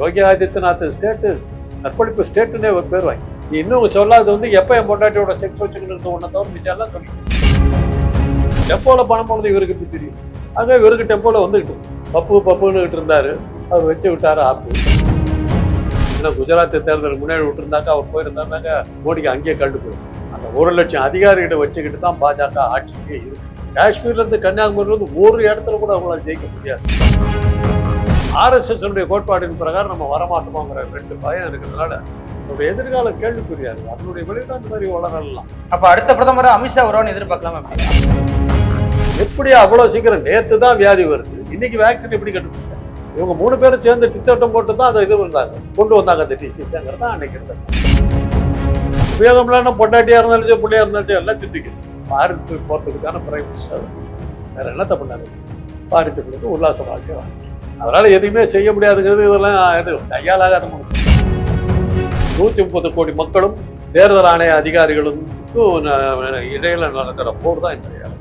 Yogi Adityanath state அர்ப்பணிப்பு ஸ்டேட்டுன்னே ஒரு பேர் வாங்கி. நீ இன்னும் சொல்லாது வந்து எப்போ என் பொண்டாட்டியோட செக்ஸ் வச்சுக்கணும் ஒன்றை தவிர மிச்சம் சொல்லி. டெம்போல பணம் போனது இவருக்கு தெரியும். ஆக இவருக்கு டெம்போல வந்துக்கிட்டு பப்பு பப்புன்னுக்கிட்டு இருந்தார். அவர் வச்சு விட்டார் ஆப்பு ஏன்னா குஜராத் தேர்தலுக்கு முன்னாடி விட்டுருந்தாக்கா அவர் போயிருந்தாருனாக்க மோடிக்கு அங்கேயே கண்டு போயிடும். அந்த ஒரு லட்சம் அதிகாரிகிட்ட வச்சுக்கிட்டு தான் பாஜக ஆட்சிக்கே இருக்கு. காஷ்மீர்லேருந்து கன்னியாகுமரியிலேருந்து கன்னியாகுமரியில இருந்து ஒரு இடத்துல கூட அவங்களால ஜெயிக்க முடியாது. ஆர்எஸ்எஸ் கோட்பாட்டின் பிரகாரம் நம்ம வரமாட்டோமோங்கிற ரெண்டு பயம் இருக்கிறதுனால அவருடைய எதிர்கால கேள்விக்குறியா இருக்கு. அதனுடைய வெளியில அந்த மாதிரி வளரலாம். அப்ப அடுத்த பிரதமர் அமித்ஷா வருவான்னு எதிர்பார்க்கலாம்? எப்படி அவ்வளவு சீக்கிரம்? நேத்து தான் வியாதி வருது. இன்னைக்கு வேக்சின் எப்படி கண்டுபிடிச்சாங்க? இவங்க மூணு பேரும் சேர்ந்து திட்டட்டம் போட்டு தான் அதை இது வந்தாங்க கொண்டு வந்தாங்க அந்த டிசிஸுங்கிறது தான் அன்னைக்கு இருந்தது உபயோகம்லாம் பொண்டாட்டியா இருந்தாலும் சரி பிள்ளையா இருந்தாலும் சரி எல்லாம் திட்டிக்கணும் பாரித்து போறதுக்கான பிரைம் மினிஸ்டர் வேற என்னத்த பண்ணாங்க பாரித்து கொடுத்து உல்லாச வாழ்க்கை அதனால எதையுமே செய்ய முடியாதுங்கிறது இதெல்லாம் இது கையாலாகாத முடிச்சு நூற்றி முப்பது கோடி மக்களும் தேர்தல் ஆணைய அதிகாரிகளும் இடையில நடக்கிற போர் தான் இந்த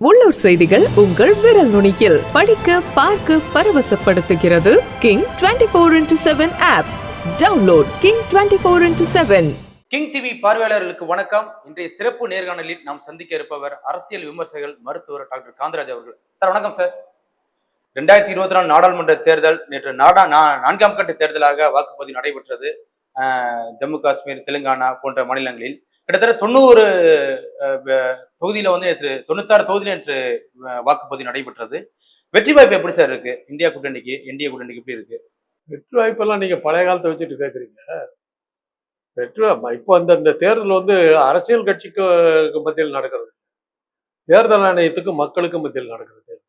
உள்ளூர் செய்திகள் உங்கள் விரல் நுனியில். படிக்க பார்க்க பரவசப்படுத்துகிறது King twenty four into seven app download King twenty four into seven King TV பார்வையாளர்களுக்கு வணக்கம். இன்றைய சிறப்பு நேர்காணலில் நாம் சந்திக்க இருப்பவர் அரசியல் விமர்சகர் மருத்துவர் டாக்டர் காந்தராஜ் அவர்கள். சார் வணக்கம் சார். ரெண்டாயிரத்தி இருபத்தி நாலு நாடாளுமன்ற தேர்தல் நேற்று நாடா நா- நான்காம் கட்ட தேர்தலாக வாக்குப்பதிவு நடைபெற்றது. ஆஹ் ஜம்மு காஷ்மீர் தெலுங்கானா போன்ற மாநிலங்களில். கிட்டத்தட்ட தொண்ணூறு அஹ், தொகுதியில வந்து நேற்று தொண்ணூத்தாறு தொகுதியில் நேற்று வாக்குப்பதிவு நடைபெற்றது. வெற்றி வாய்ப்பு எப்படி சார் இருக்கு? இந்தியா கூட்டணிக்கு என்டிஏ கூட்டணிக்கு எப்படி இருக்கு? வெற்றி வாய்ப்பெல்லாம் நீங்க பழைய காலத்தை வச்சுட்டு கேட்குறீங்க வாய்ப்பு- இப்போ அந்த இந்த தேர்தல் வந்து அரசியல் கட்சிக்கு மத்தியில் நடக்கிறது. தேர்தல் ஆணையத்துக்கு மக்களுக்கு மத்தியில் நடக்கிறது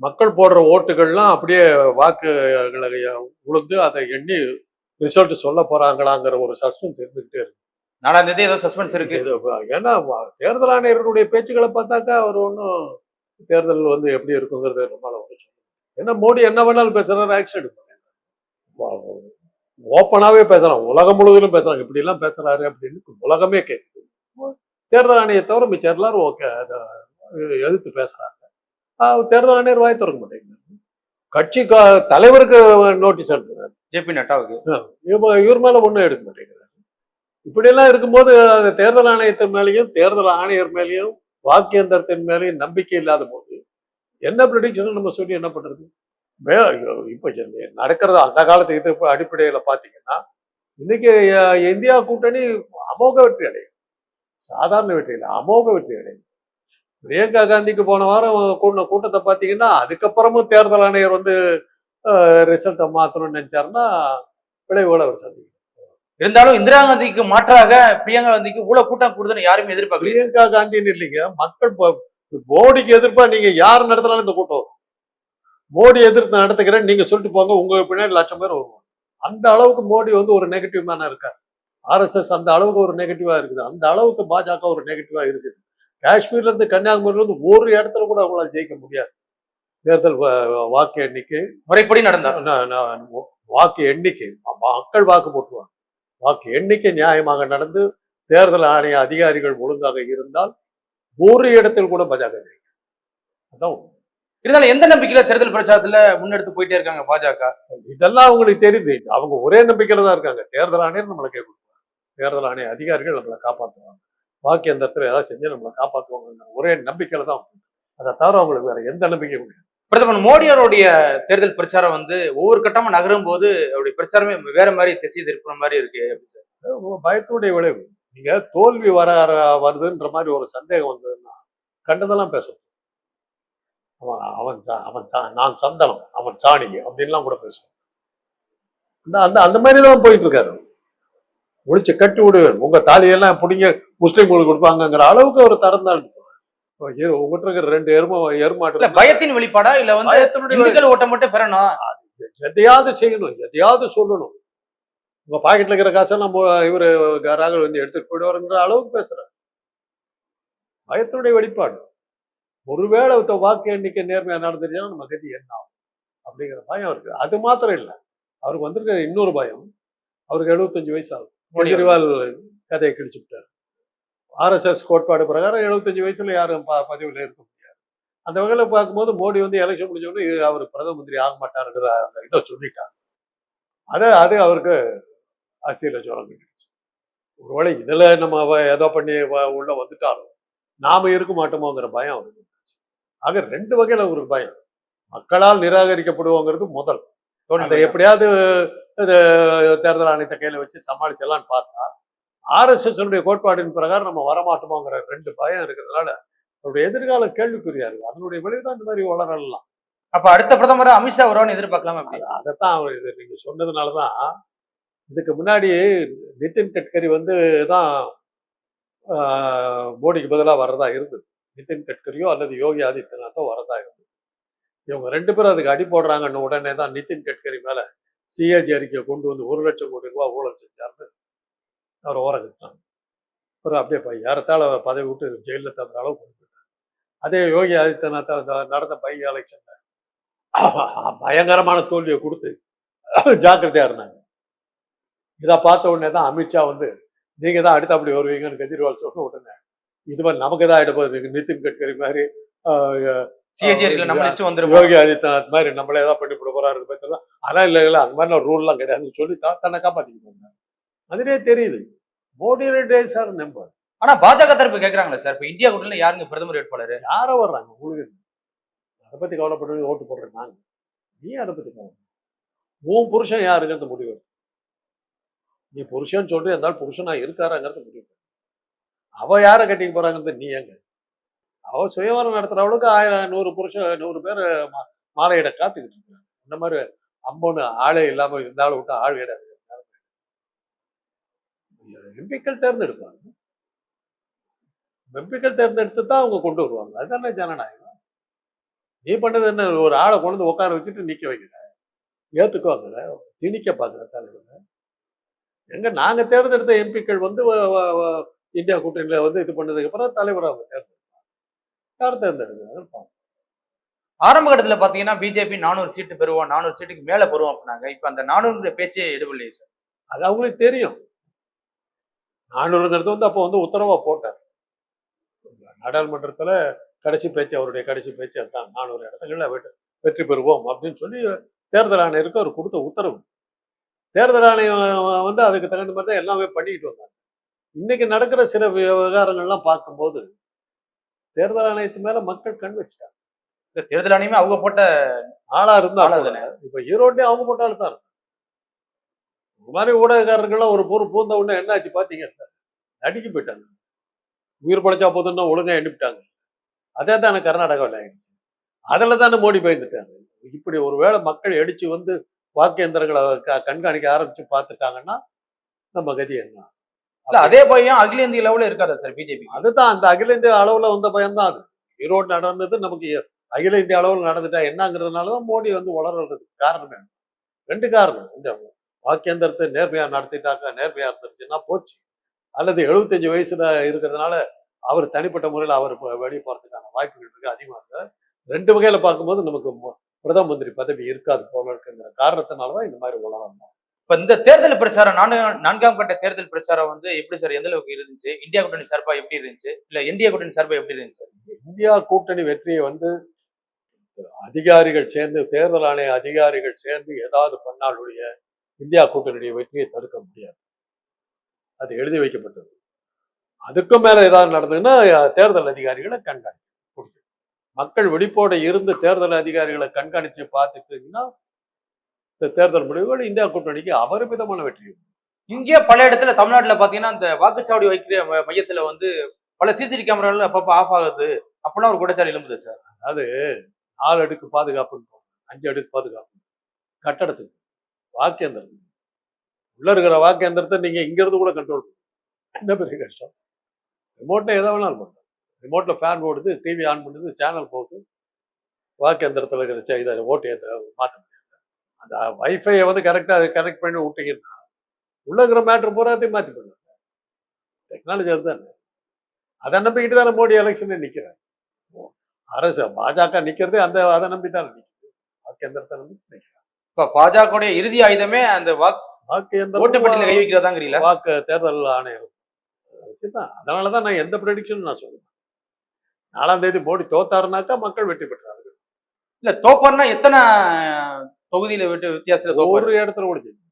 மக்கள் போடுற ஓட்டுகள்லாம் அப்படியே வாக்குகளை உளுந்து அதை எண்ணி ரிசல்ட் சொல்ல போறாங்களாங்கிற ஒரு சஸ்பென்ஸ் இருந்துகிட்டே இருக்கு. நாலாம் தேதி ஏதோ சஸ்பென்ஸ் இருக்கு. ஏன்னா தேர்தல் ஆணையர்களுடைய பேச்சுக்களை பார்த்தாக்கா அவர் ஒன்றும் தேர்தல் வந்து எப்படி இருக்குங்கிறது நம்மளால முடியாது. ஏன்னா மோடி என்ன வேணாலும் பேசுறாரு ஆக்ஷன் எடுப்பாங்க ஓப்பனாவே பேசுறாங்க உலகம் முழுவதும் பேசுறாங்க இப்படி எல்லாம் பேசுறாரு அப்படின்னு உலகமே கேட்குது. தேர்தல் ஆணையை தவிர மிச்சம் எல்லாரும் ஓகே. அதை எதிர்த்து பேசுறாங்க. ஆஹ் தேர்தல் ஆணையர் வாய் திறக்க மாட்டேங்குது. கட்சி தலைவருக்கு நோட்டீஸ் அனுப்புறாரு. ஜேபி நட்டாவுக்கு. இவ- இவர் மேல ஒண்ணும் எடுக்க மாட்டேங்கிறாரு இப்படியெல்லாம் இருக்கும்போது அந்த தேர்தல் ஆணையத்தின் மேலேயும் தேர்தல் ஆணையர் மேலேயும் வாக்கியந்திரத்தின் மேலேயும் நம்பிக்கை இல்லாத போது என்ன ப்ரொடிக்ஷன் நம்ம சொல்லி என்ன பண்றது? வே- இப்ப நடக்கிறது அந்த காலத்து இது அடிப்படையில பாத்தீங்கன்னா இன்னைக்கு இந்தியா கூட்டணி அமோக வெற்றி அடையும் சாதாரண வெற்றி இல்லை அமோக வெற்றி அடையும் பிரியங்கா காந்திக்கு போன வாரம் கூட்டின கூட்டத்தை பார்த்தீங்கன்னா அதுக்கப்புறமும் தேர்தல் ஆணையர் வந்து ரிசல்ட்டை மாற்றணும்னு நினைச்சாருன்னா விளைவுகளை அவர் சந்திக்கும் இருந்தாலும் இந்திரா காந்திக்கு மாற்றாக பிரியங்கா காந்திக்கு இவ்வளவு கூட்டம் கூடுதுன்னு யாருமே எதிர்பார்க்கல. பிரியங்கா காந்தின்னு இல்லைங்க மக்கள் ப- மோடிக்கு எதிர்ப்பா நீங்க யார் நடத்தினாலும் இந்த கூட்டம். மோடி எதிர்த்து நடத்துக்கிறேன் நீங்க சொல்லிட்டு போங்க உங்க பின்னாடி லட்சம் பேர் வருவாங்க. அந்த அளவுக்கு மோடி வந்து ஒரு நெகட்டிவ் மேனா இருக்கார். ஆர்எஸ்எஸ் அந்த அளவுக்கு ஒரு நெகட்டிவா இருக்குது. அந்த அளவுக்கு பாஜக ஒரு நெகட்டிவா இருக்குது. காஷ்மீர்ல இருந்து கன்னியாகுமரியில இருந்து ஒரு இடத்துல கூட அவங்களால ஜெயிக்க முடியாது. தேர்தல் வாக்கு எண்ணிக்கை. முறைப்படி நடந்தார். வாக்கு எண்ணிக்கை. மக்கள் வாக்கு போட்டுருவாங்க. வாக்கு எண்ணிக்கை நியாயமாக நடந்து தேர்தல் ஆணைய அதிகாரிகள் ஒழுங்காக இருந்தால் ஒரு இடத்தில் கூட பாஜக ஜெயிக்கும். அதான். இருந்தாலும் எந்த நம்பிக்கையில தேர்தல் பிரச்சாரத்துல முன்னெடுத்து போயிட்டே இருக்காங்க பாஜக? இதெல்லாம் அவங்களுக்கு தெரியுது. அவங்க ஒரே நம்பிக்கையில தான் இருக்காங்க. தேர்தல் ஆணையர் நம்மளை கை கொடுப்பாங்க தேர்தல் ஆணைய அதிகாரிகள் நம்மளை காப்பாற்றுவாங்க வாக்கு எந்திரத்தில் ஏதாவது செஞ்சு நம்மளை காப்பாற்றுவாங்க ஒரே நம்பிக்கையில தான். அதை தவிர அவங்களுக்கு வேற எந்த நம்பிக்கையும் கிடையாது. பிரதமர் மோடி அவருடைய தேர்தல் பிரச்சாரம் வந்து ஒவ்வொரு கட்டமா நகரும் போது அவருடைய பிரச்சாரமே வேற மாதிரி திசை திருப்புற மாதிரி இருக்கு. பயத்துடைய விளைவு. நீங்க தோல்வி வர வர- வருதுன்ற மாதிரி ஒரு சந்தேகம் வந்ததுன்னா கண்டதெல்லாம் பேசும் அவன் அவன் அவன் நான் சந்தனம் அவன் சாணி அப்படின்லாம் கூட பேசுவான். அந்த அந்த அந்த மாதிரி தான் போயிட்டு இருக்காரு முடிச்சு கட்டி விடுவேன். உங்க தாலியெல்லாம் பிடிங்க முஸ்லீம்களுக்கு கொடுப்பாங்கங்கிற அளவுக்கு ஒரு தரம் தான் உங்ககிட்ட இருக்கிற ரெண்டு எரும எருமாட்டு பயத்தின் வெளிப்பாடா? இல்ல வந்து ஓட்டம் மட்டும் பெறணும்? எதையாவது செய்யணும் எதையாவது சொல்லணும். உங்க பாக்கெட்ல இருக்கிற காசெல்லாம் மு- இவரு ராகுல் வந்து எடுத்துட்டு போயிடுவாருங்கிற அளவுக்கு பேசுறாரு. பயத்தினுடைய வெளிப்பாடு. ஒருவேளை இந்த வாக்கு எண்ணிக்கை நேர்மையா நடந்துருச்சுன்னா நம்ம கதி என்ன ஆகும்? அப்படிங்கிற பயம் இருக்கு. அது மாத்திரம் இல்லை. அவருக்கு வந்திருக்கிற இன்னொரு பயம் அவருக்கு எழுபத்தஞ்சு வயசு கெஜ்ரிவால் கதையை கிழிச்சு விட்டார் ஆர்எஸ்எஸ் கோட்பாடு பிரகாரம் எழுபத்தஞ்சு வயசுல யாரும் ப- பதவியில இருக்க முடியாது. அந்த வகையில பார்க்கும்போது மோடி வந்து எலெக்ஷன் முடிஞ்ச உடனே இது அவர் பிரதம மந்திரி ஆக மாட்டாருங்கிற அந்த இதை சொல்லிட்டார் அது அது அவருக்கு அஸ்தியில ஜோரம் கட்டிடுச்சு ஒருவேளை இதுல நம்ம ஏதோ பண்ணி உள்ள வந்துட்டாலும் நாம இருக்க மாட்டோமோங்கிற பயம் அவருக்கு. ஆக ரெண்டு வகையில ஒரு பயம் மக்களால் நிராகரிக்கப்படுவோங்கிறது முதல். அதை எப்படியாவது தேர்தல் ஆணையத்தை கையில வச்சு சமாளிச்சலாம்னு பார்த்தா ஆர்எஸ்எஸ் கோட்பாடின் பிரகாரம் நம்ம வரமாட்டோமோங்கிற ரெண்டு பயம் இருக்கிறதுனால அவருடைய எதிர்காலம் கேள்விக்குறியா இருக்கு. அதனுடைய விளைவுதான் இந்த மாதிரி வளரலாம். அப்ப அடுத்த பிரதமர் அமித்ஷா வருவான்னு எதிர்பார்க்கலாம் அதைத்தான் அவர் இது நீங்க சொன்னதுனாலதான் இதுக்கு முன்னாடி நிதின் கட்கரி வந்து தான் மோடிக்கு பதிலாக வர்றதா இருந்தது. நிதின் கட்கரியோ அல்லது யோகி ஆதித்யநாத்தோ வரதா இருந்தது இவங்க ரெண்டு பேரும் அதுக்கு அடி போடுறாங்கன்னு உடனே தான் நிதின் கட்கரி மேல சிஏஜி அறிக்கையை கொண்டு வந்து ஒரு லட்சம் கோடி ரூபாய் ஊழல் செஞ்சார்னு அவர் ஓரம் கட்டினாங்க அப்புறம் அப்படியே ஏறத்தாழ பதவி விட்டு ஜெயிலில் தகுந்த அளவு கொண்டு அதே யோகி ஆதித்யநாத் நடந்த பை எலெக்ஷன்ல பயங்கரமான தோல்வியை கொடுத்து ஜாக்கிரதையா இருந்தாங்க. இதை பார்த்த உடனே தான் அமித்ஷா வந்து நீங்க தான் அடுத்த அப்படி வருவீங்கன்னு கெஜ்ரிவால் சொன்ன உடனே இது மாதிரி நமக்கு தான் போகுது? நிதின் கட்கரி மாதிரி யோகி ஆதித்யநாத் மாதிரி நம்மளே ஏதாவது பண்ணி போட போறாரு பார்த்தா ஆனால் இல்லை இல்லை அந்த மாதிரி ரூல்லாம் கிடையாதுன்னு சொல்லி தான் தன்னை காப்பாற்றிக்கிட்டு வந்தாங்க அதுலயே தெரியுது. மோடி டேஸ் ஆர் நம்பர் ஆனா பாஜக தரப்பு கேக்குறாங்களே சார்? இப்ப இந்தியா கூட்டணியில யாருங்க பிரதமர் வேட்பாளர்? யாரோ வர்றாங்க உங்களுக்கு? அதை பத்தி கவலைப்படுறது ஓட்டு போடுறேன் நாங்க நீ அதை பத்தி கவலை உன் புருஷன் யாருங்கிறது முடிவு. நீ புருஷன் சொல்ற இருந்தாலும் புருஷனா இருக்காராங்கிறது முடிவு. அவள் அவ யாரை கட்டிக்க போறாங்கிறது நீ எங்க அவ சுயவரம் நடத்துகிறவளுக்கு ஆயிரம் நூறு புருஷன் நூறு பேர் மா- மாலையிட காத்துக்கிட்டு இருக்காங்க. இந்த மாதிரி அம்மொன்னு ஆளே இல்லாம இருந்தாலும் விட்டு ஆள் கிடையாது எம்பிக்கள் தேர்ந்தெடுப்பாங்க. எம்பிக்கள் தேர்ந்தெடுத்து தான் அவங்க கொண்டு வருவாங்க. அதுதானே ஜனநாயகம். நீ பண்ணது என்ன? ஒரு ஆளை கொண்டு வந்து உட்கார வச்சுட்டு நிற்க வைக்கிற. ஏத்துக்குவாங்கல்ல திணிக்க பார்க்குற தலைவர். எங்க நாங்க தேர்ந்தெடுத்த எம்பிக்கள் வந்து இந்தியா கூட்டணியில வந்து இது பண்ணதுக்கு அப்புறம் தலைவர் அவங்க தேர்ந்தெடுப்பாங்க யார் தேர்ந்தெடுக்கிறாங்க ஆரம்ப கட்டத்துல பாத்தீங்கன்னா பிஜேபி நானூறு சீட்டு பெறுவோம் நானூறு சீட்டுக்கு மேல பெறுவோம் அப்படின்னாங்க. இப்ப அந்த நானூறு பேச்சே எடுவில்லையே சார். அது அவங்களுக்கு தெரியும். நானூறுங்கிறது வந்து அப்போ வந்து உத்தரவா போட்டார். நாடாளுமன்றத்துல கடைசி பேச்சு அவருடைய கடைசி பேச்சு அதுதான். நானூறு வெற்றி வெற்றி பெறுவோம் அப்படின்னு சொல்லி தேர்தல் ஆணையருக்கு அவர் கொடுத்த உத்தரவு. தேர்தல் ஆணையம் வந்து அதுக்கு தகுந்த மாதிரி தான் எல்லாமே பண்ணிக்கிட்டு வந்தாங்க. இன்னைக்கு நடக்கிற சில விவகாரங்கள்லாம் பார்க்கும்போது தேர்தல் ஆணையத்து மேல மக்கள் கண் வச்சுட்டாங்க. இந்த தேர்தல் ஆணையமே அவங்க போட்ட ஆளா இருந்தா ஆளா தானே. இப்ப ஈரோட்லயே அவங்க போட்டாலும் தான் இருக்கும் இந்த மாதிரி ஊடகக்காரர்கள்லாம் ஒரு பொறு பூந்த உடனே என்னாச்சு பாத்தீங்க? நடிக்க போயிட்டாங்க. உயிர் படைச்சா போதுன்னா ஒழுங்கா எண்ணிவிட்டாங்க அதே தானே கர்நாடகாவில் ஆயிடுச்சு. அதில் தானே மோடி பயந்துட்டாங்க இப்படி ஒருவேளை மக்கள் அடிச்சு வந்து வாக்கேந்திரங்களை க- கண்காணிக்க ஆரம்பிச்சு பார்த்துட்டாங்கன்னா நம்ம கதி என்ன? இல்ல அதே பயம் அகில இந்திய லெவல்ல இருக்காதா சார் பிஜேபி அதுதான் அந்த அகில இந்திய அளவுல வந்த பயம் தான் அது. ஈரோடு நடந்தது நமக்கு அகில இந்திய அளவில் நடந்துட்டா என்னங்கிறதுனாலதான் மோடி வந்து வளர்றதுக்கு காரணமே. ரெண்டு காரணம். இந்த வாக்கியந்திரத்தை நேர்மையா நடத்திட்டாக்கா நேர்மையா இருந்துருச்சுன்னா போச்சு. அல்லது எழுபத்தஞ்சு வயசுல இருக்கிறதுனால அவர் தனிப்பட்ட முறையில் அவர் வெளியே போறதுக்கான வாய்ப்புகள் இருக்கு அதிகமா இருக்கு. ரெண்டு வகையில பார்க்கும்போது நமக்கு பிரதம மந்திரி பதவி இருக்காது போல இருக்குங்கிற காரணத்தினாலதான் இந்த மாதிரி வளரணும் இப்ப இந்த தேர்தல் பிரச்சாரம் நான்காம் நான்காம் கட்ட தேர்தல் பிரச்சாரம் வந்து எப்படி சார் எந்த அளவுக்கு இருந்துச்சு? இந்தியா கூட்டணி சார்பா எப்படி இருந்துச்சு? இல்ல இந்தியா கூட்டணி சார்பா எப்படி இருந்துச்சு இந்தியா கூட்டணி வெற்றியை வந்து அதிகாரிகள் சேர்ந்து தேர்தல் ஆணைய அதிகாரிகள் சேர்ந்து ஏதாவது பண்ணாலுடைய இந்தியா கூட்டணியுடைய வெற்றியை தடுக்க முடியாது. அது எழுதி வைக்கப்பட்டது. அதுக்கும் மேல ஏதாவது நடந்ததுன்னா தேர்தல் அதிகாரிகளை கண்காணிக்க முடியும். மக்கள் விழிப்போட இருந்து தேர்தல் அதிகாரிகளை கண்காணிச்சு பார்த்துட்டீங்கன்னா இந்த தேர்தல் முடிவுகள் இந்தியா கூட்டணிக்கு அபரிமிதமான வெற்றி இங்கே பல இடத்துல தமிழ்நாட்டுல பாத்தீங்கன்னா இந்த வாக்குச்சாவடி வைக்கிற மையத்துல வந்து பல சிசிடிவி கேமரால அப்பப்ப ஆஃப் ஆகுது. அப்படிலாம் ஒரு குற்றச்சாட்டு எழும்புது சார். அதாவது நாலு அடுக்கு பாதுகாப்புன்னு போகும். அஞ்சு அடுக்கு பாதுகாப்பு. கட்டடத்துக்கு. வாக்கேந்திரத்துக்கு. உள்ள இருக்கிற வாக்கேந்திரத்தை நீங்க இங்க இருந்து கூட கண்ட்ரோல் என்ன பெரிய கஷ்டம்? ரிமோட்ல எதை வேணாலும் பண்ணலாம். ரிமோட்ல ஃபேன் ஓடுது டிவி ஆன் பண்ணுது சேனல் போகுது. வாக்கேந்திரத்தில் இருக்கிற இதை ஓட்டு ஏற்ற மாற்ற அந்த வைஃபையை வந்து கரெக்டாக கனெக்ட் பண்ணி விட்டீங்கன்னா உள்ள இருக்கிற மேட்ரு பூராத்தையும் மாற்றி பண்ணலாம் டெக்னாலஜி அதுதான். அதை நம்பிக்கிட்டு தானே மோடி எலெக்ஷனே நிற்கிறார் அரசு பாஜக நிக்கிறதே அந்த அதை நம்பி தான் நிக்குது வாக்கேந்திரத்தை நம்பி நிக்கிறாங்க. இப்ப பாஜக இறுதி ஆயுதமே அந்த வாக்கு வாக்கேந்திரம் ஓட்டுப்பட்டியல கை வைக்கிறதாங்கிறீங்களா வாக்கு தேர்தல் ஆணையம். வச்சுதான் அதனாலதான் நான் எந்த ப்ரெடிக்ஷனும் நான் சொல்லுவேன் நாலாம் தேதி மோடி தோத்தாருனாக்கா மக்கள் வெற்றி பெற்றாரு இல்ல தோப்பார்னா எத்தனை தொகுதியில விட்டு வித்தியாசத்துல ஒரு இடத்துல கூட ஜெயிக்கல.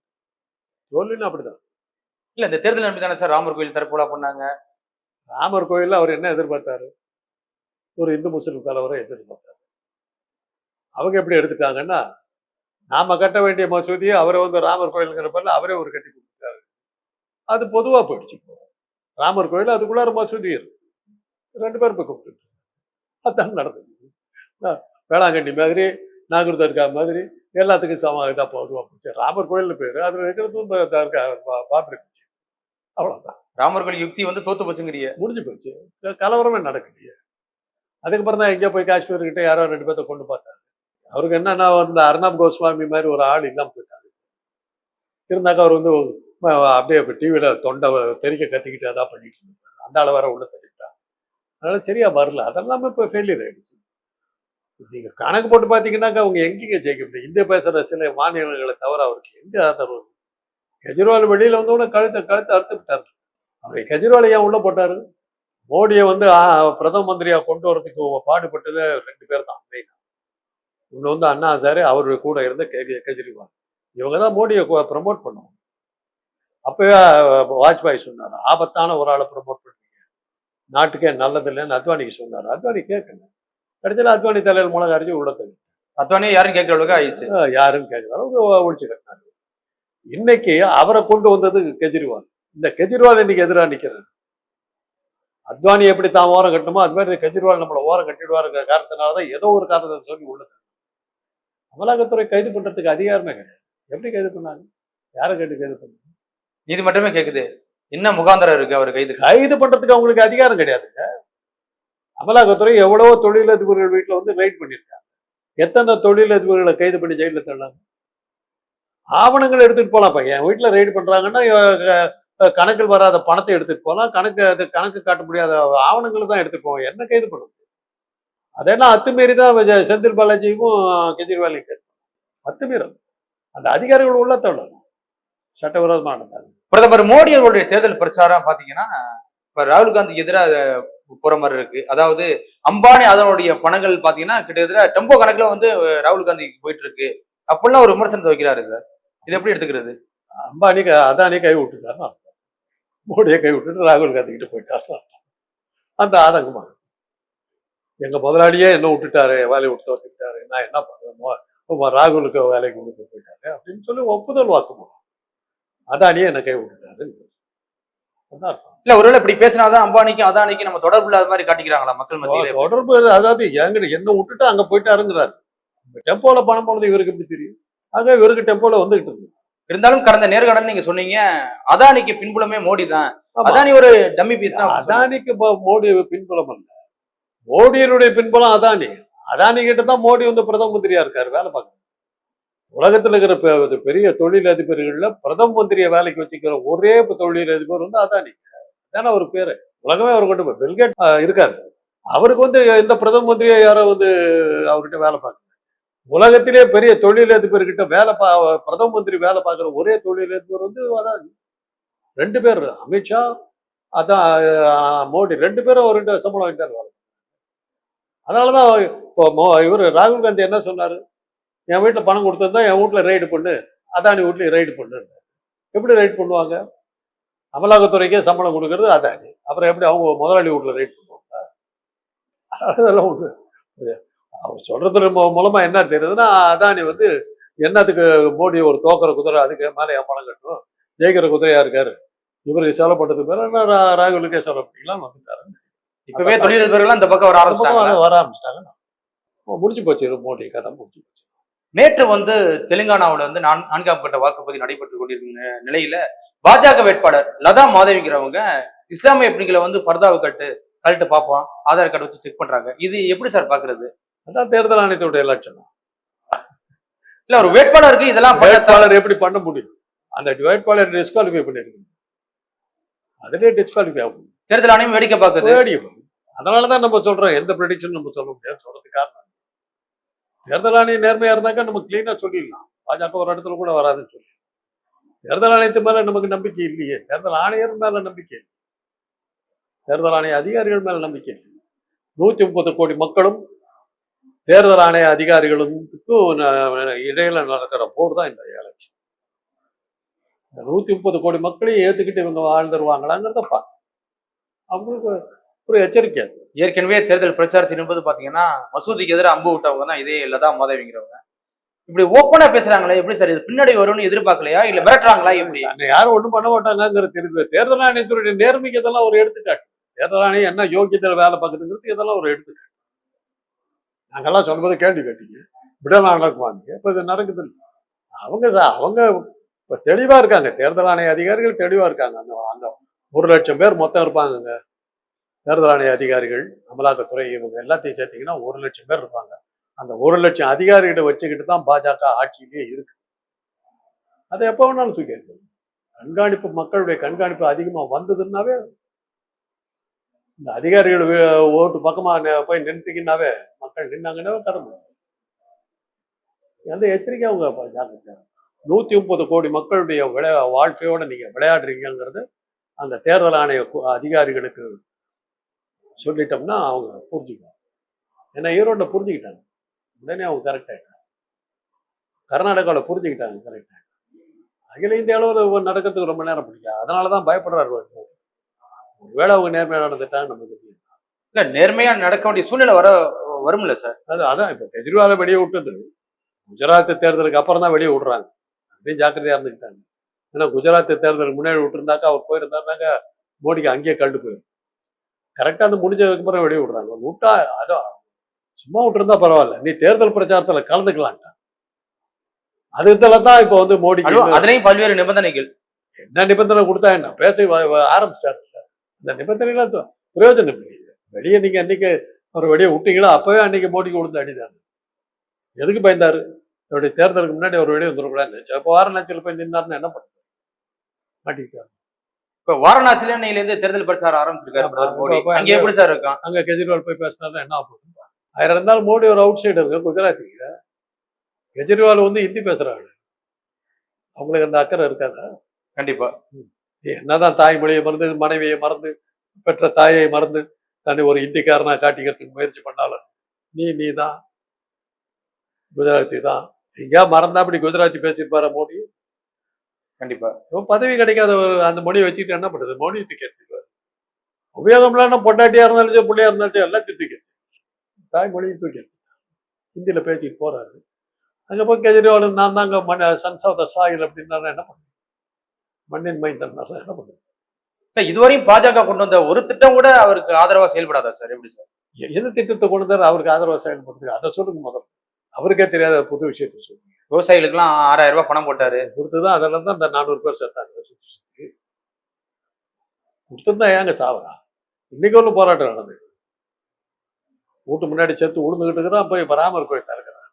தோல்வின்னு அப்படிதான் இல்ல இந்த தேர்தல் நம்பி தானே சார்? ராமர் கோயில் தரப்புலா பண்ணாங்க. ராமர் கோயில்ல அவர் என்ன எதிர்பார்த்தாரு? ஒரு இந்து முஸ்லிம் தலைவரை எதிர்பார்த்தாரு. அவங்க எப்படி எடுத்துட்டாங்கன்னா நாம கட்ட வேண்டிய மசூதியை அவரை வந்து ராமர் கோயிலுங்கிற பேர்ல அவரே ஒரு கட்டி கொடுத்துட்டாரு. அது பொதுவா போயிடுச்சு. ராமர் கோயில் அதுக்குள்ளார மசூதி இருக்கு. ரெண்டு பேரும் போய் கூப்பிட்டு அதான் நடந்தது. வேளாங்கண்ணி மாதிரி நாகூர் தர்கா மாதிரி எல்லாத்துக்கும் சம இதாக பொதுவாக போச்சு ராமர் கோயில்னு பேரு அதுல இருக்கிறது தர்கா பார்த்துருக்குச்சு அவ்வளவுதான். ராமர் கோயில் யுக்தி வந்து தோத்து போச்சுங்கிறிய. முடிஞ்சு போச்சு. கலவரமே நடக்கலையே. அதுக்கப்புறம் தான் எங்கேயோ போய் காஷ்மீர் கிட்ட யாரோ ரெண்டு பேர்த்த கொண்டு பார்த்தாரு அவருக்கு என்னன்னா இந்த அர்ணாப் கோஸ்வாமி மாதிரி ஒரு ஆள் இல்லாம போயிட்டாரு. இருந்தாக்கா அவர் வந்து அப்படியே டிவியில தொண்டை தெறிக்க கத்திக்கிட்டு அதான் பண்ணிட்டு இருந்தாரு. அந்த ஆளை வேற உள்ள தள்ளிட்டான். அதனால சரியா வரல. அதெல்லாமே இப்போ ஃபெயிலியர் ஆயிடுச்சு. நீங்க கணக்கு போட்டு பார்த்தீங்கன்னாக்கா அவங்க எங்கேங்க ஜெயிக்க முடியும்? இந்திய பேசுற சில மாநிலங்களை தவிர அவருக்கு எங்க ஆதரவு? கெஜ்ரிவால் வெளியில வந்தவொடனே கழுத்தை கழுத்தை அறுத்து விட்டார். அவர் கெஜ்ரிவால் ஏன் உள்ள போட்டாரு? மோடியை வந்து பிரதம மந்திரியா கொண்டு வரதுக்கு பாடுபட்டது ரெண்டு பேர் தான் மெயினா இன்னும் வந்து அண்ணா சார் அவர் கூட இருந்த கே கெஜ்ரிவால். இவங்க தான் மோடியை ப்ரமோட் பண்ணுவாங்க அப்பவே வாஜ்பாய் சொன்னார் ஆபத்தான ஒரு ஆளை ப்ரமோட் பண்ணுறீங்க நாட்டுக்கே நல்லது இல்லைன்னு அத்வானிக்கு சொன்னார். அத்வானி கேட்கல. கடைசியில் அத்வானி தலைவர் மூலம் அரிஞ்சு உள்ள தள்ளி அத்தவனே யாரும் கேட்கிற அளவுக்கு ஆயிடுச்சு. யாரும் கேட்கல ஒழிச்சு கட்டினாரு. இன்னைக்கு அவரை கொண்டு வந்தது கெஜ்ரிவால். இந்த கெஜ்ரிவால் இன்னைக்கு எதிராக நிக்கிறாரு. அத்வானி எப்படி தான் ஓரம் கட்டணுமோ அது மாதிரி கெஜ்ரிவால் நம்மளை ஓரம் கட்டிடுவாருங்கிற காரணத்தினால தான் ஏதோ ஒரு காரணத்தை சொல்லி உள்ளது அமலாக்கத்துறை கைது பண்றதுக்கு அதிகாரமே கிடையாது. எப்படி கைது பண்ணாங்க? யாரை கேட்டு கைது பண்ணாங்க? நீதிமன்றமே கேக்குது. என்ன முகாந்திரம் இருக்கு அவர் கைது? கைது பண்றதுக்கு அவங்களுக்கு அதிகாரம் கிடையாதுங்க. அமலாக்கத்துறை எவ்வளவோ தொழிலதிபர்கள் வீட்டுல வந்து ரைட் பண்ணியிருக்காங்க. எத்தனை தொழிலதிபர்களை கைது பண்ணி ஜெயிலில் தள்ளாங்க? ஆவணங்கள் எடுத்துட்டு போகலாம் பையன் என் வீட்டுல ரைடு பண்றாங்கன்னா கணக்கில் வராத பணத்தை எடுத்துட்டு போகலாம் கணக்கு அது கணக்கு காட்ட முடியாத ஆவணங்களை தான் எடுத்துட்டு போவோம். என்ன கைது பண்ண முடியும்? அதெல்லாம் அத்துமீறி தான் செந்தில் பாலாஜியும் கெஜ்ரிவாலையும் கைது அத்துமீறல். அந்த அதிகாரிகள் உள்ள தள்ளணும். சட்டவிரோதமாக நடந்தாங்க. பிரதமர் மோடி அவருடைய தேர்தல் பிரச்சாரம் பாத்தீங்கன்னா இப்போ ராகுல் காந்திக்கு எதிராக போற மாதிரி இருக்கு. அதாவது அம்பானி அதனுடைய பணங்கள் பாத்தீங்கன்னா கிட்டத்தட்ட டெம்போ கணக்குல வந்து ராகுல் காந்தி போயிட்டு இருக்கு. அப்படிலாம் ஒரு விமர்சனத்தை வைக்கிறாரு சார். இது எப்படி எடுத்துக்கிறது? அம்பானி க- அதானி கை விட்டுட்டாரா? மோடியை கை விட்டுட்டு ராகுல் காந்தி கிட்ட போயிட்டாரா? அந்த ஆதங்கமா? எங்க முதலாளியே என்ன விட்டுட்டாரு? வேலையை விட்டு வச்சுக்கிட்டாரு நான் என்ன பண்ணுவேன் ராகுலுக்கு வேலைக்கு கொடுத்து போயிட்டாரு அப்படின்னு சொல்லி ஒப்புதல் வாக்குமூலம். அதானியே என்ன கை விட்டுட்டாரு இல்ல ஒருவேளை இப்படி பேசினாதான் அம்பானிக்கும் அதானிக்கும் நம்ம தொடர்பு இல்லாத மாதிரி காட்டிக்கிறாங்களா மக்கள் மத்தியில? தொடர்பு அதாவது எங்க என்ன விட்டுட்டு அங்க போயிட்டாருங்கிறாரு. டெம்போல பணம் போனது இவருக்கு எப்படி தெரியும்? ஆக இவருக்கு டெம்போல வந்துகிட்டு இருக்கு இருந்தாலும் கடந்த நேர்காணல் நீங்க சொன்னீங்க அதானிக்கு பின்புலமே மோடி தான். அதானி ஒரு டம்மி பீஸ் தான் அதானிக்கு மோடி பின்புலம் அல்ல மோடியினுடைய பின்புலம் அதானி. அதானி கிட்ட தான் மோடி வந்து பிரதம மந்திரியா இருக்காரு வேலை பார்க்க உலகத்துல இருக்கிற பெ- பெரிய தொழில் பிரதம மந்திரியை வேலைக்கு வச்சுக்கிற ஒரே தொழில் அதிபர் வந்து அதானி. ஏன்னா அவர் பேரு. உலகமே அவர் கொண்டு போய். பில்கேட் இருக்காரு. அவருக்கு வந்து எந்த பிரதம மந்திரியா யாரோ வந்து அவர்கிட்ட வேலை பார்க்க உலகத்திலே பெரிய தொழில் அதிபர்கிட்ட வேலை பா பிரதம மந்திரி வேலை பார்க்குற ஒரே தொழில் அதிபர் வந்து அதானி. ரெண்டு பேர். அமித்ஷா அதான் மோடி. ரெண்டு பேரும் அவர்கிட்ட சம்பளம் வாங்கிட்டார். வேலை அதனாலதான் இப்போ மோ- இவர் ராகுல் காந்தி என்ன சொன்னாரு? என் வீட்டுல பணம் கொடுத்திருந்தா என் வீட்டுல ரைடு பண்ணு அதானி வீட்லயும் ரைடு பண்ணு எப்படி ரைட் பண்ணுவாங்க? அமலாக்கத்துறைக்கே சம்பளம் கொடுக்கறது அதானி. அப்புறம் எப்படி அவங்க முதலாளி வீட்டுல ரைட் பண்ணுவாங்க? அதெல்லாம் ஒண்ணு அவர் சொல்றது மூலமா என்ன தெரியுதுன்னா அதானி வந்து என்னத்துக்கு மோடி ஒரு தோக்குற குதிரை அதுக்கு மேல என் பணம் கட்டணும் ஜெயிக்கிற குதிரையா இருக்காரு. இவருக்கு செலவு பண்றதுக்கு மேல ராகுலுக்கே செலவு பண்ணிக்கலாம் வந்துட்டாரு இப்பவே தொழிலதிபர்கள் இந்த பக்கம் வர அந்த ஆரம்பிச்சிட்டாங்க வர- ஆரம்பிச்சிட்டாங்க. முடிஞ்சு போச்சு மோடி கதை முடிஞ்சு போச்சு. நேற்று வந்து தெலுங்கானாவுல வந்து நான் நான்காம் கட்ட வாக்குப்பதிவு நடைபெற்று கொண்டிருக்கும் நி- நிலையில பாஜக வேட்பாளர் லதா மாதவிங்கிறவங்க இஸ்லாமிய பெண்களை வந்து பர்தாவை கட்டு கழட்டு பார்ப்போம் ஆதார் கார்டு வச்சு செக் பண்றாங்க. இது எப்படி சார் பாக்குறது அதான் தேர்தல் ஆணையத்துடைய லட்சணம் இல்ல ஒரு வேட்பாளருக்கு இதெல்லாம் வேட்பாளர் எப்படி பண்ண முடியும்? அந்த வேட்பாளர் டிஸ்குவாலிஃபை பண்ணிருக்கு அதுலயே டிஸ்குவாலிஃபை ஆகும். தேர்தல் ஆணையம் வேடிக்கை பார்க்குது. ரேடியம் அதனாலதான் நம்ம சொல்றோம் எந்த ப்ரெடிக்ஷன் நம்ம சொல்ல முடியாது சொல்றதுக்கு காரணம் தேர்தல் ஆணையம் நேர்மையா இருந்தாக்கா நம்ம கிளீனா சொல்லிடலாம். பாஜக ஒரு இடத்துல கூட வராதுன்னு சொல்லி தேர்தல் ஆணையத்து மேல நமக்கு நம்பிக்கை இல்லையே. தேர்தல் ஆணையர் மேல நம்பிக்கை இல்லை தேர்தல் ஆணைய அதிகாரிகள் மேல நம்பிக்கை இல்லை நூத்தி முப்பது கோடி மக்களும் தேர்தல் ஆணைய அதிகாரிகளுக்கும் இடையில நடக்கிற போர் தான் இந்த எலெக்ஷன் இந்த நூத்தி முப்பது கோடி மக்களையும் ஏத்துக்கிட்டு இவங்க வாழ்ந்துருவாங்களாங்கிறத பா அவங்களுக்கு ஒரு எச்சரிக்கை. ஏற்கனவே தேர்தல் பிரச்சாரத்தின் போது பாத்தீங்கன்னா மசூதிக்கு எதிராக அம்பு விட்டவங்க தான் இதே லதா மோதவிங்கிறவங்க இப்படி ஓப்பனா பேசுறாங்களே எப்படி சார்? இது பின்னாடி வரும்னு எதிர்பார்க்கலையா? இல்ல மிரட்டுறாங்களா? எப்படி? யாரும் ஒண்ணும் பண்ண மாட்டாங்கிறது தெரியுது தேர்தல் ஆணையத்துடைய நேர்மைக்கு இதெல்லாம் ஒரு எடுத்துக்காட்டு. தேர்தல் ஆணையம் என்ன யோகியத்தில் வேலை பார்க்குதுங்கிறது இதெல்லாம் ஒரு எடுத்துக்காட்டு. நாங்கெல்லாம் சொல்லும்போது கேள்வி கேட்டீங்க. விடலாம் நடக்குவாங்க இப்ப இது நடக்குது அவங்க அவங்க இப்ப தெளிவா இருக்காங்க. தேர்தல் ஆணைய அதிகாரிகள் தெளிவா இருக்காங்க. அந்த அந்த ஒரு லட்சம் பேர் மொத்தம் இருப்பாங்கங்க. தேர்தல் ஆணைய அதிகாரிகள் அமலாக்கத்துறை இவங்க எல்லாத்தையும் சேர்த்தீங்கன்னா ஒரு லட்சம் பேர் இருப்பாங்க. அந்த ஒரு லட்சம் அதிகாரிகிட்ட வச்சுக்கிட்டு தான் பாஜக ஆட்சியிலேயே இருக்கு. அதை எப்போ வேணாலும் தூக்கி கண்காணிப்பு மக்களுடைய கண்காணிப்பு அதிகமா வந்ததுன்னாவே இந்த அதிகாரிகள் ஓட்டு பக்கமா போய் நின்றுட்டீங்கன்னாவே மக்கள் நின்னாங்கன்னாவே கதை எந்த எச்சரிக்கை அவங்க ப- நூத்தி முப்பது கோடி மக்களுடைய விளையா வாழ்க்கையோட நீங்க விளையாடுறீங்கிறது அந்த தேர்தல் ஆணைய கு- அதிகாரிகளுக்கு சொல்லிட்டோம்னா அவங்க புரிஞ்சுக்குவாங்க. ஏன்னா ஈரோட புரிஞ்சுக்கிட்டாங்க. உடனே அவங்க கரெக்ட் ஆயிட்டாங்க. கர்நாடகாவில் புரிஞ்சுக்கிட்டாங்க கரெக்ட் அகில இந்திய அளவில் நடக்கிறதுக்கு ரொம்ப நேரம் பிடிக்கும் அதனால தான் பயப்படுறாரு. ஒருவேளை அவங்க நேர்மையாக நடந்துட்டாங்க நமக்கு தெரியும் இல்ல. நேர்மையா நடக்க வேண்டிய சூழ்நிலை வர வரும்ல சார். அது அதான் இப்போ கெஜ்ரிவாலை வெளியே விட்டது. குஜராத் தேர்தலுக்கு அப்புறம் தான் வெளியே விடுறாங்க. அப்படியே ஜாக்கிரதையா இருந்துக்கிட்டாங்க. ஏன்னா குஜராத் தேர்தலுக்கு முன்னாடி விட்டுருந்தாக்கா அவர் போயிருந்தாருனாக்கா மோடிக்கு அங்கேயே கண்டு போயிடும் கரெக்டாக அந்த முடிஞ்சதுக்கு அப்புறம் வெளியே விடுறாங்க. விட்டா அதான் சும்மா விட்டுருந்தா பரவாயில்ல. நீ தேர்தல் பிரச்சாரத்தில் கலந்துக்கலான்ட்டா அது தான் இப்போ வந்து அதுவும் அதுலயும் பல்வேறு நிபந்தனைகள். என்ன நிபந்தனை கொடுத்தா என்ன? பேச ஆரம்பிச்சாரு இந்த நிபந்தனைலாம் து- பிரயோஜனம் இல்லை. வெளியே நீங்க அன்னைக்கு அவர் வெளியே விட்டீங்களோ? அப்பவே அன்னைக்கு மோடிக்கு கொடுத்து அடிதாங்க எதுக்கு பயந்தாரு? அவருடைய தேர்தலுக்கு முன்னாடி அவர் வெளியே வந்துடக்கூடாதுன்னு இப்போ வாரணாசியில் போய் நின்னாருன்னு என்ன பண்ணுறது? மாட்டிக்கிட்டாரு. இப்ப வாரணாசில இன்னையில இருந்து தேர்தல் பிரச்சாரம் ஆரம்பிச்சிருக்காரு அங்க எப்படி சார் இருக்கான்? அங்க கெஜ்ரிவால் போய் பேசினாருன்னா என்ன ஆகும்? ஆயிரம் இருந்தாலும் மோடி ஒரு அவுட் சைடருங்க குஜராத்திங்க கெஜ்ரிவால் வந்து ஹிந்தி பேசுறாங்க அவங்களுக்கு அந்த அக்கறை இருக்காதா? கண்டிப்பா. என்னதான் தாய்மொழியை மறந்து மனைவியை மறந்து பெற்ற தாயை மறந்து தன்னை ஒரு இந்திக்காரனா காட்டிக்கிறதுக்கு முயற்சி பண்ணாலும் நீ நீ தான் குஜராத்தி தான். எங்கேயா மறந்தா அப்படி குஜராத்தி பேசியிருப்பாரா மோடி? கண்டிப்பா. இவன் பதவி கிடைக்காத ஒரு அந்த மொழியை வச்சுக்கிட்டு என்ன பண்ணுறது மோடி தூக்கி எடுத்துக்குவார் உபயோகம்லாம் பொண்டாட்டியா இருந்தாலும் சரி பிள்ளையா இருந்தாலும் சரி எல்லாம் தூக்கி எடுத்து தாய்மொழியும் தூக்கி எடுத்து ஹிந்தியில் பேசிட்டு போறாரு. அங்கே போய் கெஜ்ரிவால் நான் தாங்க மண் சன்ஸ் ஆஃப் த சாயில் அப்படின்னாரு. என்ன பண்ணுறது மண்ணின் மைந்தன் என்ன பண்ணுறது இல்ல இதுவரையும் பாஜக கொண்டு வந்த ஒரு திட்டம் கூட அவருக்கு ஆதரவா செயல்படாதா சார்? எப்படி சார்? எது திட்டத்தை கொண்டு வந்தாரு? அவருக்கு ஆதரவு செயல்படுத்துங்க. அதை சொல்லுங்க முதல்ல. அவருக்கே தெரியாத புது விஷயத்தை சொல்லுங்க. விவசாயிகளுக்கு எல்லாம் ஆறாயிரம் ரூபாய் பணம் போட்டாரு. கொடுத்துதான் அதெல்லாம் தான் இந்த நானூறு பேர் செத்தாங்க சுத்தி சுத்தி கொடுத்துருந்தா ஏங்க சாவரா? இன்னைக்கு ஒன்றும் போராட்டம் நடந்தது. வீட்டு முன்னாடி சேர்த்து உளுந்துகிட்டு இருக்கிறான் போய் பராமர் கோயில் திறக்கிறான்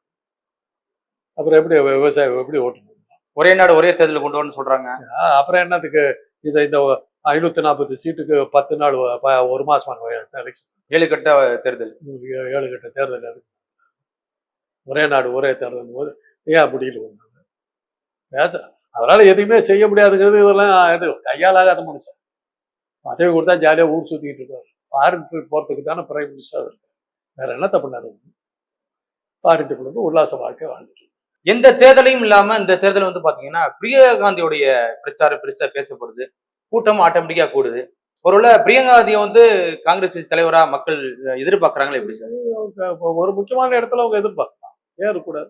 அப்புறம் எப்படி விவசாயம் எப்படி ஓட்டு? ஒரே நாடு ஒரே தேர்தல் கொண்டு வரணும்னு சொல்றாங்க. அப்புறம் என்னத்துக்கு? இதை இந்த ஐநூத்தி நாற்பது சீட்டுக்கு பத்து நாள் ஒரு மாசமான எலெக்ஷன் ஏழு கட்ட தேர்தல். ஏழு கட்ட தேர்தல் ஒரே நாடு ஒரே தேர்தல் போது ஏன் அப்படின்னு பேச அவரால் எதுவுமே செய்ய முடியாதுங்கிறது இதெல்லாம் இது கையாலாகாத மனுஷன். பதவி கொடுத்தா ஜாலியாக ஊர் சுற்றிக்கிட்டு இருக்காரு ஃபாரின் ட்ரிப் போகிறதுக்கு தானே பிரைம் மினிஸ்டர் இருக்கு வேற என்னத்த பண்ணாரு ஃபாரின் ட்ரிப் வந்து உல்லாச வாழ்க்கை வாழ்ந்துட்டு. எந்த தேர்தலையும் இல்லாம இந்த தேர்தல் வந்து பாத்தீங்கன்னா பிரியங்கா காந்தியோடைய பிரச்சாரம் பெருசா பேசப்படுது. கூட்டம் ஆட்டோமேட்டிக்கா கூடுது. ஒருவேளை பிரியங்கா காந்தியை வந்து காங்கிரஸ் கட்சி தலைவரா மக்கள் எதிர்பார்க்கறாங்களா எப்படி சார்? ஒரு முக்கியமான இடத்துல அவங்க எதிர்பார்க்கலாம். ஏன் இருக்கக்கூடாது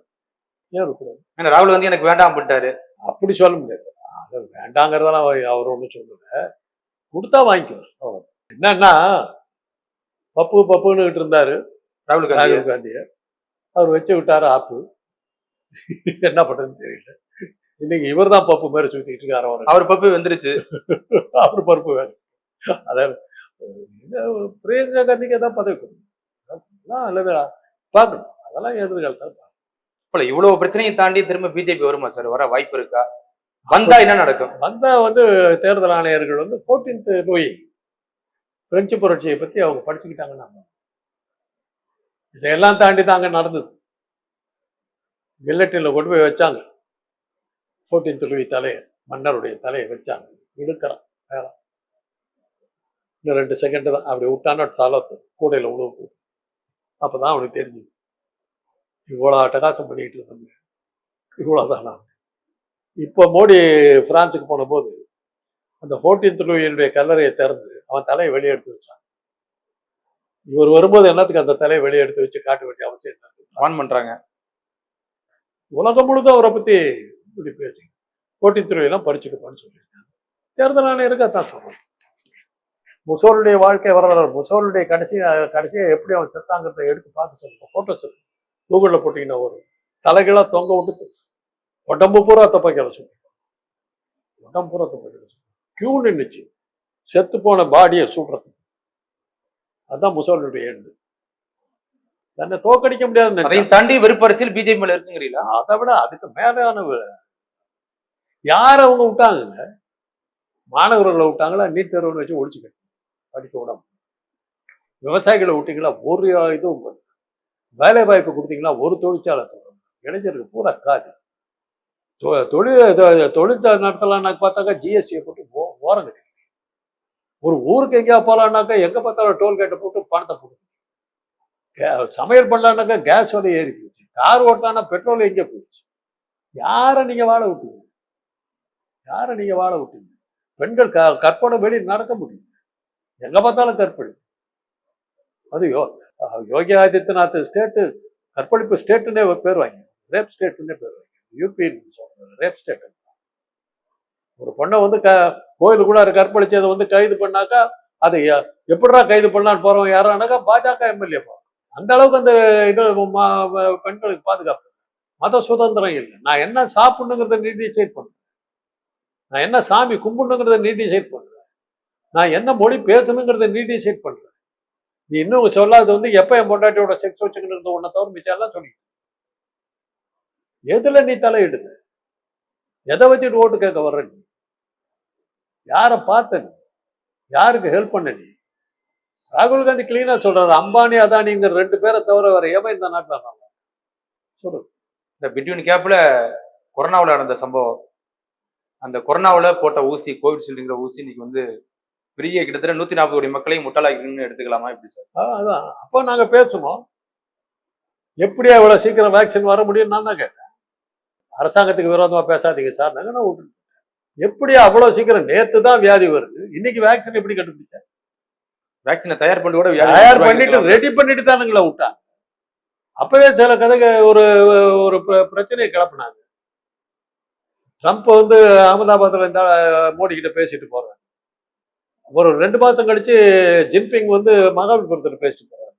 ஏன் இருக்கக்கூடாது ஏன்னா ராகுல் காந்தி எனக்கு வேண்டாம் பண்ணிட்டாரு. அப்படி சொல்ல முடியாது. அது வேண்டாங்கிறதெல்லாம் அவர் ஒன்றும் சொல்லல. கொடுத்தா வாங்கிக்குவார். என்னன்னா பப்பு பப்புன்னுகிட்டு இருந்தாரு. ராகுல் காந்தி ராகுல் காந்தியை. அவர் வச்சு விட்டாரு ஆப்பு. என்ன பண்றதுன்னு தெரியல. இன்னைக்கு இவர் தான் பப்பு மாதிரி சுத்திட்டு இருக்காரு அவர். அவர் பப்பு வந்துருச்சு. அவர் பருப்பு வேணும் அதாவது பிரியங்கா காந்திக்கு தான் பதவி கொடுக்கணும் அல்லது பார்க்கணும். அதெல்லாம் எதிர்காலத்தில் இப்ப இவ்வளவு பிரச்சனையை தாண்டி திரும்ப பிஜேபி வருமா சார் வர வாய்ப்பு இருக்கா? வந்தா என்ன நடக்கும்? வந்தா வந்து தேர்தல் ஆணையர்கள் வந்து போர்டீன்த் நோய் பிரெஞ்சு புரட்சியை பத்தி அவங்க படிச்சுக்கிட்டாங்கன்னா இதையெல்லாம் தாண்டி தாங்க நடந்தது. கில்லட்டில் கொண்டு போய் வச்சாங்க. போர்டீன்த் லூயி தலையை மன்னருடைய தலையை வச்சாங்க. இழுக்கிறான் வேற. இன்னும் ரெண்டு செகண்ட் தான். அப்படி விட்டான தலை கூடையில் உழுவு அப்பதான் அவனுக்கு தெரிஞ்சுது. இவ்வளோ அட்டகாசம் பண்ணிட்டு இருந்தோம். இவ்வளோதானா இப்போ மோடி பிரான்ஸுக்கு போன போது அந்த ஃபோர்டீன்த் லூயினுடைய கல்லறையை திறந்து அவன் தலையை வெளியே எடுத்து வச்சான். இவர் வரும்போது என்னத்துக்கு அந்த தலையை வெளியே எடுத்து வச்சு காட்ட வேண்டிய அவசியம் இருக்கு? ஆன் பண்றாங்க. உலகம் முழுதும் அவரை பத்தி இப்படி பேசி ஃபோர்டீன்த் லூயெல்லாம் படிச்சுக்கப்பான்னு சொல்லியிருக்காங்க. தேர்தல் ஆணையருக்கு அதான் சொல்றேன் முசோலுடைய வாழ்க்கை வரலாறு முசோலுடைய கடைசி கடைசியை எப்படி அவன் செத்தாங்கிறத எடுத்து பார்க்க சொல்லுங்க போட்டோ சொல்லுங்க கூகுளில் போட்டீங்கன்னா வரும். தலைகளாக தொங்க விட்டு உடம்பு பூரா துப்பாக்கியால சொல்லு உடம்பு பூரா துப்பாக்கியால சொல்லு கியூ நின்றுச்சு செத்து போன பாடியை சுடுறது அதான் முசோலுடைய எண்டு தன்னை தோக்கடிக்க முடியாது அதையும் தாண்டி வெறுப்பரசியல் பிஜேபி மேல இருக்குங்கிறீங்களா? அதை விட அதுக்கு மேலான யார் அவங்க விட்டாங்க மாணவர்களை விட்டாங்களா? நீட் தேர்வுன்னு வச்சு ஒழிச்சுக்கிட்டு படிக்க விடாம. விவசாயிகளை விட்டீங்களா? ஒரு இதுவும் பண்ணல. வேலை வாய்ப்பு கொடுத்தீங்கன்னா ஒரு தொழிற்சாலை தொடரும் இளைஞருக்கு பூரா காது தொ- தொழில் தொழிற்சாலை நடத்தலாம்னாக்க பார்த்தாக்கா ஜிஎஸ்டியை போட்டு ஓ- ஓரம் கட்டி ஒரு ஊருக்கு எங்கேயா போகலான்னாக்கா எங்கே பார்த்தாலும் டோல்கேட்டை போட்டு பணத்தை போட்டு. கே- சமையல் பண்ணலான்னாக்கா கேஸ் விலை ஏறி போச்சு. கார் ஓட்டானா பெட்ரோல் எங்கே போயிடுச்சு யாரை நீங்க வாழ விட்டுங்க? யாரை நீங்க வாழ விட்டுங்க? பெண்கள் க கற்பனை வெளியே நடக்க முடியும்? எங்கே பார்த்தாலும் கற்பனை. அது யோ யோகி ஆதித்யநாத் ஸ்டேட்டு கற்பழிப்பு ஸ்டேட்டுன்னே பேர் வாங்கி ரேப் ஸ்டேட்டுன்னே பேர் வாங்கி யூபி ரேப் ஸ்டேட் ஒரு பொண்ணை வந்து க கோயிலுக்குள்ளார கற்பழிச்சதை வந்து கைது பண்ணாக்கா அதை எப்படிடா கைது பண்ணலான்னு போறவங்க யாரானாக்கா பாஜக எம்எல்ஏ அந்த அளவுக்கு அந்த இது பெண்களுக்கு பாதுகாப்பு. மத சுதந்திரம் இல்லை. நான் என்ன சாப்பிடணுங்கிறத நீ டிசைட் பண்ணுறேன் நான் என்ன சாமி கும்பிடணுங்கிறத நீ டிசைட் பண்ணுறேன் நான் என்ன மொழி பேசணுங்கிறத நீ டிசைட் பண்ணுறேன் நீ இன்னும் சொல்லாது வந்து எப்போ என் பொண்டாட்டியோட செக்ஸ் வச்சுக்கிட்டு இருந்த உன்னை தவிர மிச்சம் சொல்லி. எதுல நீ தலையிடுத? எதை வச்சுட்டு ஓட்டு கேட்க வர்ற நீ? யாரை பார்த்த நீ? யாருக்கு ஹெல்ப் பண்ண நீ? ராகுல் காந்தி கிளீனா சொல்றாரு அம்பானி அதானிங்கிற ரெண்டு பேரை தவிர வேற ஏமா இந்த நாட்டில் நல்லா சொல்லு. இந்த பிட்வீன் கேப்ல கொரோனாவில் நடந்த சம்பவம் அந்த கொரோனாவில் போட்ட ஊசி கோவிட்ஷீல்டுங்கிற ஊசி இன்னைக்கு வந்து பெரிய கிட்டத்தட்ட நூத்தி நாற்பது கோடி மக்களையும் முட்டாளாக்கின்னு எடுத்துக்கலாமா எப்படி சார்? அதான். அப்போ நாங்க பேசணும் எப்படி அவ்வளவு சீக்கிரம் வேக்சின் வர முடியும் நான் தான் கேட்டேன். அரசாங்கத்துக்கு விரோதமா பேசாதீங்க சார். நாங்க விட்டுட்டேன் எப்படி அவ்வளவு சீக்கிரம் நேத்து தான் வியாதி வருது. இன்னைக்கு வேக்சின் எப்படி கண்டுபிடிச்சேன்? வேக்சினை தயார் பண்ணி கூட தயார் பண்ணிட்டு. ரெடி பண்ணிட்டு தானுங்களா விட்டாங்க அப்பவே சில கதைக ஒரு ஒரு பிர- பிரச்சனையை கிளப்புனாங்க. ட்ரம்ப் வந்து அகமதாபாத்ல இந்த மோடி கிட்ட பேசிட்டு போறாரு ஒரு ரெண்டு மாசம் கழிச்சு ஜின்பிங் வந்து மகாபலிபுரத்தில் பேசிட்டு போறாரு.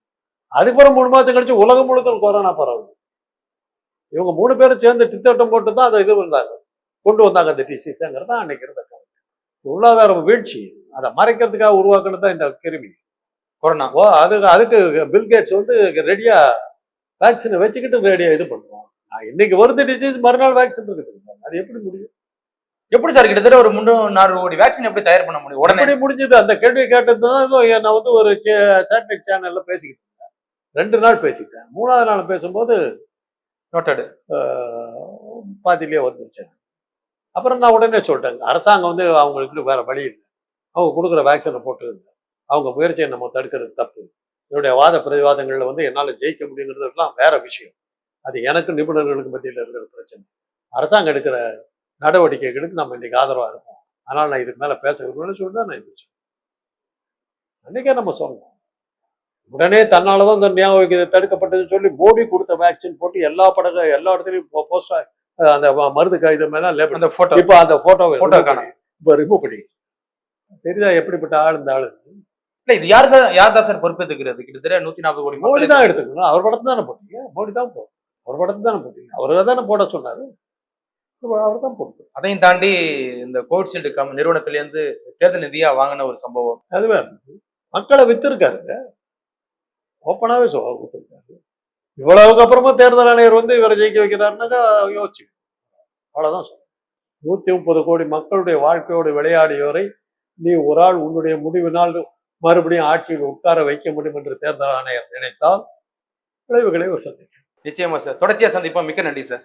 அதுக்கப்புறம் மூணு மாசம் கழிச்சு உலகம் முழுக்க கொரோனா பரவுது. இவங்க மூணு பேரும் சேர்ந்து திட்டட்டம் போட்டு தான் அதை இது வந்தாங்க கொண்டு வந்தாங்க அந்த டிசீஸுங்கிறது தான் அன்னைக்கு இருந்த. பொருளாதார வீழ்ச்சி. அதை மறைக்கிறதுக்காக உருவாக்குனது தான் இந்த கிருமி. கொரோனா. ஓ அதுக்கு அதுக்கு பில்கேட்ஸ் வந்து ரெடியா வேக்சினை வச்சுக்கிட்டு ரெடியா இது பண்ணுவோம் நான் இன்னைக்கு வருது டிசீஸ் மறுநாள் வேக்சின் இருக்குது. அது எப்படி முடியும்? எப்படி சார் கிட்டத்தட்ட ஒரு முன்னூறு நாலு கோடி வேக்சின் எப்படி தயார் பண்ண முடியும்? உடனே. முடிஞ்சது அந்த கேள்வி கேட்டது தான் நான் வந்து ஒரு சேட்டலைட் சேனல்ல பேசிக்கிட்டு இருந்தேன். ரெண்டு நாள் பேசிட்டேன் மூணாவது நாள் பேசும்போது நோட்டடு ஆஹ், பாதியிலேயே வந்துருச்சு. அப்புறம் நான் உடனே சொல்லிட்டேன் அரசாங்கம் வந்து அவங்களுக்கு வேற வழி இல்லை. அவங்க கொடுக்குற வேக்சினை போட்டு அவங்க முயற்சியை நம்ம தடுக்கிறது தப்பு. என்னுடைய வாத பிரதிவாதங்களில் வந்து என்னால் ஜெயிக்க முடியுங்கிறதுலாம் வேற விஷயம். அது எனக்கு நிபுணர்களுக்கு மத்தியில் இருக்கிற பிரச்சனை. அரசாங்கம் எடுக்கிற நடவடிக்கைகளுக்கு நம்ம இன்னைக்கு ஆதரவாக இருப்போம். அதனால் நான் இதுக்கு மேலே பேச விரும்பலன்னு சொல்லி தான் நான் இருந்துச்சு அன்னைக்கே நம்ம சொன்னோம். உடனே தன்னால தான் இந்த ஞாபகம் இது தடுக்கப்பட்டதுன்னு சொல்லி மோடி கொடுத்த வேக்சின் போட்டு எல்லா படங்க எல்லா இடத்துலையும் போஸ்டர் அந்த மருந்து காகித மேல லேபிள் அந்த போட்டோ இப்போ அந்த போட்டோ Photo காணோம். இப்போ ரிமூவ் பண்ணி தெரியுதா எப்படிப்பட்ட ஆள் இந்த ஆளு? இல்ல இது யார் சார் யார் தான் சார் பொறுப்பேற்றுக்கிறது கிட்டத்தட்ட நூத்தி நாற்பது கோடி மோடி தான் எடுத்துக்கணும். அவர் படத்தை தானே போட்டீங்க. மோடி தான் போ அவர் படத்தை தானே போட்டீங்க. அவர் தானே போட சொன்னாரு. அவர் தான் போட்டு அதையும் தாண்டி இந்த கோவிட்ஷீல்டு கம் நிறுவனத்துல இருந்து தேர்தல் நிதியா வாங்கின ஒரு சம்பவம். அதுவே. மக்களை வித்திருக்காருங்க. ஓப்பனாவே சொல்ல வித்திருக்காரு இவ்வளவுக்கு அப்புறமா தேர்தல் ஆணையர் வந்து இவரை ஜெயிக்க வைக்கிறாருனாக்கா யோசிச்சு அவ்வளவுதான் சொல்றேன் நூத்தி முப்பது கோடி மக்களுடைய வாழ்க்கையோடு விளையாடியோரை நீ ஒரு ஆள் உன்னுடைய முடிவினால் மறுபடியும் ஆட்சியில் உட்கார வைக்க முடியும் என்று தேர்தல் ஆணையர் நினைத்தால் விளைவுகளை சந்திக்கும். நிச்சயமா சார். தொடர்ச்சியா சந்திப்போம். மிக்க நன்றி சார்.